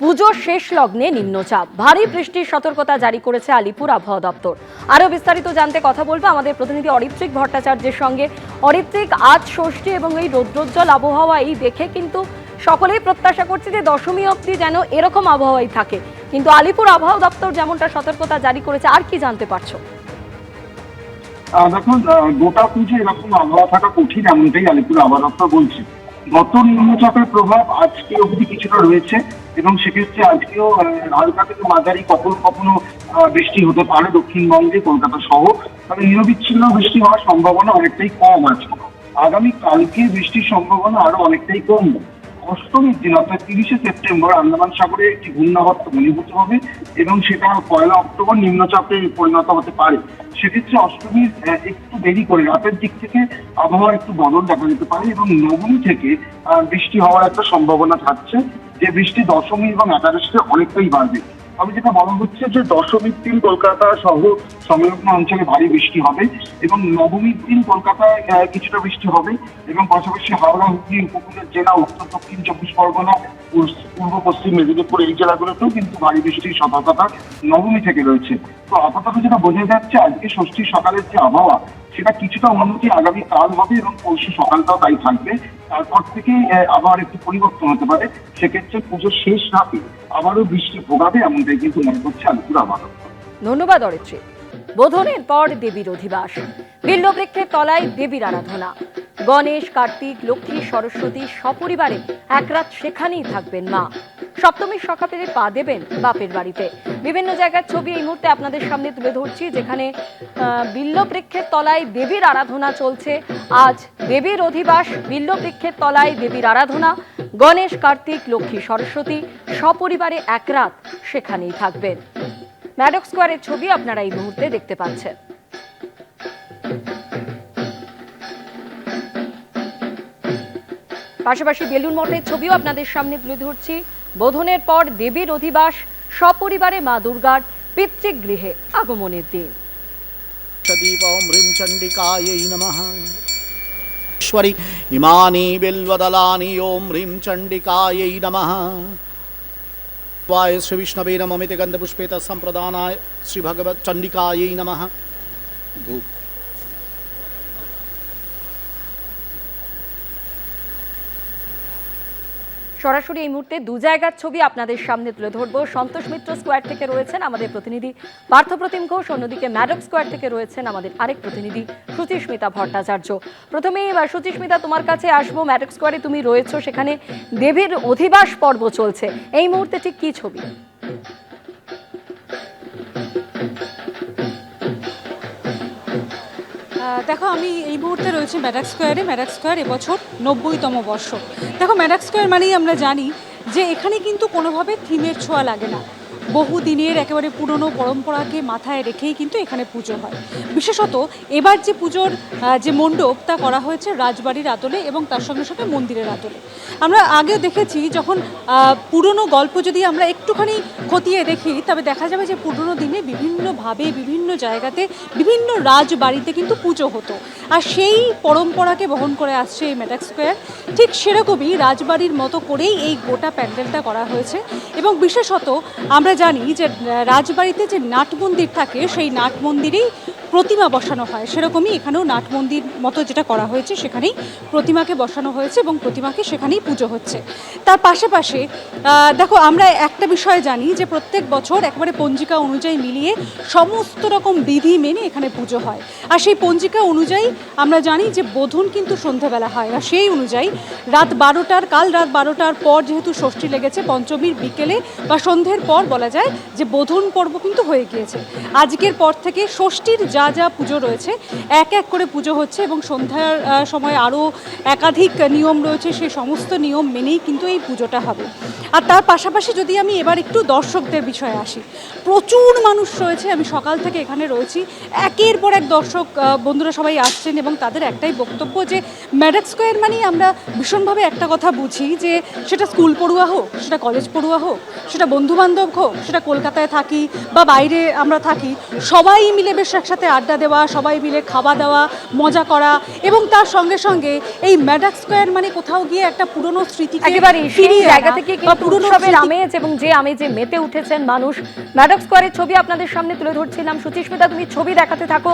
পুজোর শেষ লগ্নে নিম্নচাপ। ভারী বৃষ্টির সতর্কতা জারি করেছে আলিপুর আবহাওয়া দপ্তর। আরও বিস্তারিত জানতে কথা বলব আমাদের প্রতিনিধি অরিত্রিক ভট্টাচার্যের সঙ্গে। অরিত্রিক, আজ ষষ্ঠী এবং এই রৌদ্রোজ্জ্বল আবহাওয়া এই দেখে কিন্তু সকলেই প্রত্যাশা করছে যে দশমী অবধি যেন এরকম আবহাওয়াই থাকে। কিন্তু আলিপুর আবহাওয়া দপ্তর যেমনটা সতর্কতা জারি করেছে, আর কি জানতে পারছ? দেখুন গোটা পুজো এরকম আবহাওয়া থাকা কঠিন, এমনটাই আলিপুর আবহাওয়া দপ্তর বলছে। গত নিম্নচাপের প্রভাব আজকে অবধি কিছুটা রয়েছে এবং সেক্ষেত্রে আজকেও হালকা থেকে মাঝারি কখনো কখনো বৃষ্টি হতে পারে দক্ষিণবঙ্গে, কলকাতা সহ। তবে নিরবিচ্ছিন্ন বৃষ্টি হওয়ার সম্ভাবনা অনেকটাই কম আছে আগামী কালকে বৃষ্টির সম্ভাবনা আরও অনেকটাই কম অষ্টমীর দিন, অর্থাৎ তিরিশে সেপ্টেম্বর, আন্দামান সাগরে একটি ঘূর্ণাবর্ত ঘনীভূত হবে এবং সেটা পয়লা অক্টোবর নিম্নচাপে পরিণত হতে পারে। সেক্ষেত্রে অষ্টমীর একটু দেরি করে রাতের দিক থেকে আবহাওয়ার একটু বদল দেখা যেতে পারে এবং নবমী থেকে বৃষ্টি হওয়ার একটা সম্ভাবনা থাকছে। যে বৃষ্টি দশমী এবং একাদশীতে অনেকটাই বাড়বে। তবে যেটা বলা হচ্ছে যে দশমীর দিন কলকাতা সহ সংলগ্ন অঞ্চলে ভারী বৃষ্টি হবে এবং নবমীর দিন কলকাতায় কিছুটা বৃষ্টি হবে এবং পাশাপাশি হাওড়া, হুগলি, উপকূলের জেলা, উত্তর, দক্ষিণ চব্বিশ পরগনা পূর্ব- পশ্চিম মেদিনীপুর এই জেলাগুলোতেও কিন্তু ভারী বৃষ্টির সতর্কতা নবমী থেকে রয়েছে। তো আপাতত যেটা বোঝা যাচ্ছে, আজকে ষষ্ঠী সকালের যে আবহাওয়া, সেটা কিছুটা উন্নতি আগামী কাল হবে এবং পরশু সকালটাও তাই থাকবে। তারপর থেকে আবহাওয়ার একটু পরিবর্তন হতে পারে। সেক্ষেত্রে পুজোর শেষ রাতে আবারও বৃষ্টি ভোগাবে এমনটাই কিন্তু মনে করছে আলিপুর দপ্তর। ধন্যবাদ অরিত্রিক বোধনের পর দেবীর অধিবাস। বিল্লবৃক্ষের তলায় দেবীর আরাধনা। গণেশ, কার্তিক, লক্ষ্মী, সরস্বতী সপরিবারে এক রাত সেখানেই থাকবেন মা। সপ্তমীর সকালে পা দেবেন বাপের বাড়িতে। বিভিন্ন জায়গার ছবি এই মুহূর্তে আপনাদের সামনে তুলে ধরছি, যেখানে বিল্লবৃক্ষের তলায় দেবীর আরাধনা চলছে। আজ দেবীর অধিবাস, বিল্লবৃক্ষের তলায় দেবীর আরাধনা, গণেশ, কার্তিক, লক্ষ্মী, সরস্বতী সপরিবারে এক রাত সেখানেই থাকবেন। ম্যাডক স্কোয়ারের ছবি আপনারা এই মুহূর্তে দেখতে পাচ্ছেন। পাশাপাশি বেলুন মঠের ছবিও আপনাদের সামনে তুলে ধরছি বোধনের পর দেবীর অধিবাস সপরিবারে মা দুর্গার পিতৃগৃহে আগমনের দিন दीपं ह्रीं चण्डिकायै नमः ईश्वरि इमानि बिल्वदलानि ॐ ह्रीं चण्डिकायै नमः वाय श्रीविष्णवे नममिति गन्धपुष्पे तत्सम्प्रदानाय श्रीभगवच्चण्डिकायै नमः धूप সরাসরি এই মুহূর্তে দু জায়গার ছবি আপনাদের সামনে তুলে ধরব। সন্তোষ মিত্র স্কোয়ার থেকে রয়েছেন আমাদের প্রতিনিধি পার্থপ্রতিম ঘোষ, অন্যদিকে ম্যাডক স্কোয়ার থেকে রয়েছেন আমাদের আরেক প্রতিনিধি সুচিস্মিতা ভট্টাচার্য। প্রথমেই সুচিস্মিতা, তোমার কাছে আসব। ম্যাডক স্কোয়ারে তুমি রয়েছো, সেখানে দেবীর অধিবাস পর্ব চলছে। এই মুহূর্তে ঠিক কি ছবি? দেখো, আমি এই মুহূর্তে রয়েছে ম্যাডাক স্কোয়ারে ম্যাডাক স্কোয়ার এবছর নব্বইতম বর্ষ। দেখো ম্যাডাক স্কোয়ার মানেই আমরা জানি যে এখানে কিন্তু কোনোভাবে থিমের ছোঁয়া লাগে না। বহু দিনের একেবারে পুরনো পরম্পরাকে মাথায় রেখেই কিন্তু এখানে পুজো হয়। বিশেষত এবার যে পুজোর যে মণ্ডপ তা করা হয়েছে রাজবাড়ির আতলে এবং তার সঙ্গে সঙ্গে মন্দিরের আতলে আমরা আগেও দেখেছি যখন পুরনো গল্প যদি আমরা একটুখানি খতিয়ে দেখি, তবে দেখা যাবে যে পুরনো দিনে বিভিন্নভাবে, বিভিন্ন জায়গাতে, বিভিন্ন রাজবাড়িতে কিন্তু পুজো হতো। আর সেই পরম্পরাকে বহন করে আসছে এই মেটাক স্কোয়ার ঠিক সেরকমই রাজবাড়ির মতো করেই এই গোটা প্যান্ডেলটা করা হয়েছে। এবং বিশেষত আমরা জানি যে রাজবাড়িতে যে নাট মন্দির থাকে সেই নাট মন্দিরেই প্রতিমা বসানো হয়। সেরকমই এখানেও নাট মন্দির মতো যেটা করা হয়েছে, সেখানেই প্রতিমাকে বসানো হয়েছে এবং প্রতিমাকে সেখানেই পুজো হচ্ছে। তার পাশাপাশি দেখো আমরা একটা বিষয় জানি যে প্রত্যেক বছর একেবারে পঞ্জিকা অনুযায়ী মিলিয়ে সমস্ত রকম বিধি মেনে এখানে পুজো হয়। আর সেই পঞ্জিকা অনুযায়ী আমরা জানি যে বোধন কিন্তু সন্ধ্যাবেলা হয়। আর সেই অনুযায়ী রাত বারোটার, কাল রাত বারোটার পর যেহেতু ষষ্ঠী লেগেছে, পঞ্চমীর বিকেলে বা সন্ধ্যের পর বলা যায় যে বোধন পর্ব কিন্তু হয়ে গিয়েছে। আজকের পর থেকে ষষ্ঠীর যা যা যা পুজো রয়েছে, এক এক করে পুজো হচ্ছে এবং সন্ধ্যার সময় আরও একাধিক নিয়ম রয়েছে সেই সমস্ত নিয়ম মেনেই কিন্তু এই পুজোটা হবে। আর তার পাশাপাশি যদি আমি এবার একটু দর্শকদের বিষয়ে আসি, প্রচুর মানুষ রয়েছে, আমি সকাল থেকে এখানে রয়েছি, একের পর এক দর্শক বন্ধুরা সবাই আসছেন এবং তাদের একটাই বক্তব্য যে ম্যাডাক স্কোয়ার মানেই আমরা ভীষণভাবে একটা কথা বুঝি যে সেটা স্কুল পড়ুয়া হোক, সেটা কলেজ পড়ুয়া হোক, সেটা বন্ধু বান্ধব হোক, সেটা কলকাতায় থাকি বা বাইরে আমরা থাকি, সবাই মিলে বেশ একসাথে আড্ডা দেওয়া সবাই মিলে খাওয়া দাওয়া মজা করা এবং তার সঙ্গে সঙ্গে এই ম্যাডাক স্কোয়ার মানে কোথাও গিয়ে একটা পুরনো স্মৃতি একেবারে সেই জায়গা থেকে পুরনো সবের আমেজ এবং যে আমেজে মেতে উঠেছেন মানুষ। ম্যাডাক স্কোয়ারের ছবি আপনাদের সামনে তুলে ধরছিলাম। সুচিস্মিতা তুমি ছবি দেখাতে থাকো।